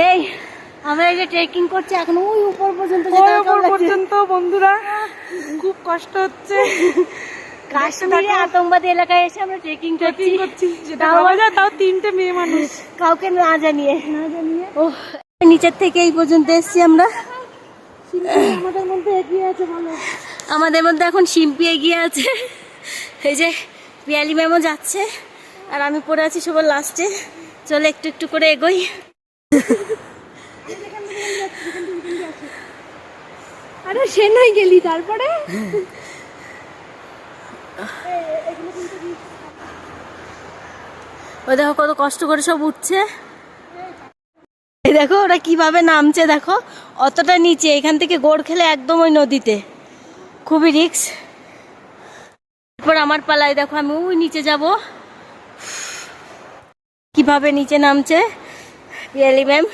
এই আমরা এই যে ট্রেকিং করছি এখন ওই উপর পর্যন্ত উপর পর্যন্ত বন্ধুরা খুব কষ্ট হচ্ছে। কাশ্মীরে আতঙ্কবাদী এলাকায় এসে আমরা ট্রেকিং করছি। ট্রেকিং করছি যেটা ভাবা যায় তাও তিনটে মেয়ে মানুষ। কাউকে না জানিয়ে। না জানিয়ে। ও নিচের থেকে এই পর্যন্ত এসেছি আমরা। আমাদের মধ্যে এগিয়ে আছে ভালো। আমাদের মধ্যে এখন শিল্পী এগিয়ে আছে। এই যে পিয়ালি ম্যামও যাচ্ছে আর আমি পড়ে আছি সবার লাস্টে। চলে একটু একটু করে এগোই। আরে সে নয় গেলি তারপরে? ও দেখো কত কষ্ট করে সব উঠছে। এই দেখো ওরা কীভাবে নামছে, দেখো। অতটা নিচে, এখান থেকে গোড় খেলে একদম ওই নদীতে। খুবই রিক্স। তারপর আমার পালায়, দেখো আমি ওই নিচে যাব। কীভাবে নিচে নামছে? পিয়ালি ম্যাম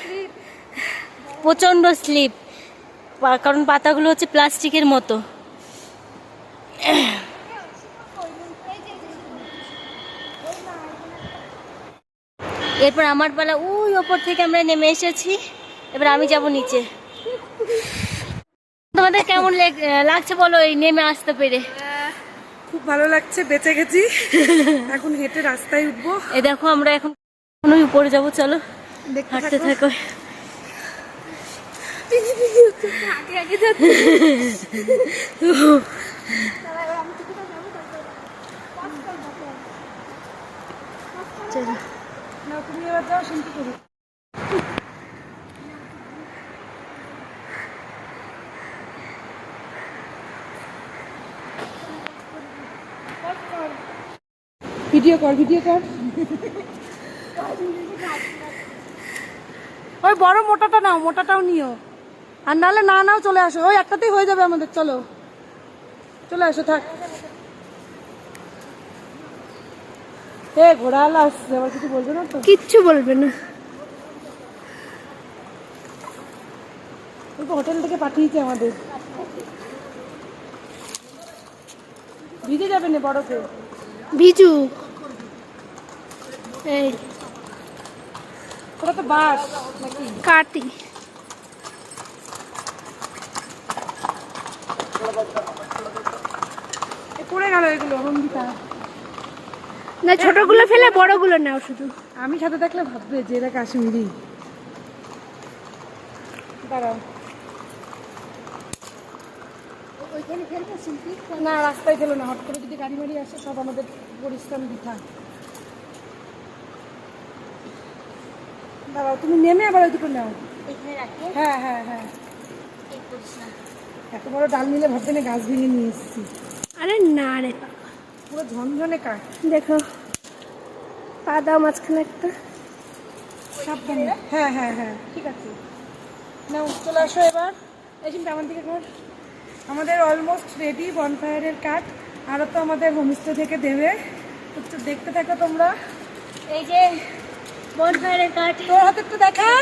প্রচণ্ড স্লিপ। কারণ পাতাগুলো হচ্ছে প্লাস্টিকের মতো। এরপর আমার পালা ওই ওপর থেকে আমরা নেমে এসেছি। এবার আমি যাব নিচে। তোমাদের কেমন লেগ- লাগছে বলো এই নেমে আসতে পেরে? খুব ভালো লাগছে বেঁচে গেছি। এখন হেঁটে রাস্তায় উঠবো। এই দেখো আমরা এখন উপরে যাব চলো। হাঁটতে থাকো। থাকো আগে আগে যাচ্ছে চলো না তুমি এবার যাও শুনতে করো ভিডিও কর ভিডিও কর। ওই বড় মোটাটা নাও মোটাটাও নিও। আর নাহলে না নাও চলে আসো। ওই একটাতেই হয়ে যাবে আমাদের চলো। চলে আসো থাক। এ ঘোড়াওয়ালা আসছে আবার কিছু বলবে না তো? কিচ্ছু বলবে না। ওই হোটেল থেকে পাঠিয়েছে আমাদের। ভিজে যাবে না বরফে? ভিজু এই ওটা তো বাস নাকি? কাটি এ পড়ে গেল এগুলো নন্দিতা না ছোটগুলো ফেলে বড়গুলো নাও শুধু। আমি সাথে দেখলে ভাববে যে এরা কাশ্মীরি। দাঁড়াও। না রাস্তায় গেলো না। হট করে যদি গাড়ি মাড়ি আসে সব আমাদের পরিশ্রম বৃথা। দাঁড়াও তুমি নেমে আবার ওই দুটো নাও। হ্যাঁ হ্যাঁ হ্যাঁ। এত বড় ডাল নিলে ভাববে না গাছ ভেঙে নিয়ে এসেছি। আরে না রে। পুরো ঝনঝনে কাঠ। দেখো পা দাও মাঝখানে একটা। সাবধানে। হ্যাঁ হ্যাঁ হ্যাঁ ঠিক আছে। নাও চলে আসো এবার। এই চিন্তা আমার দিকে কর আমাদের অলমোস্ট রেডি বনফায়ারের কাঠ। আরও তো আমাদের হোমস্টে থেকে দেবে। একটু দেখতে থাকো তোমরা। এই যে বনফায়ারের কাঠ। তোর হাতে একটু দেখা।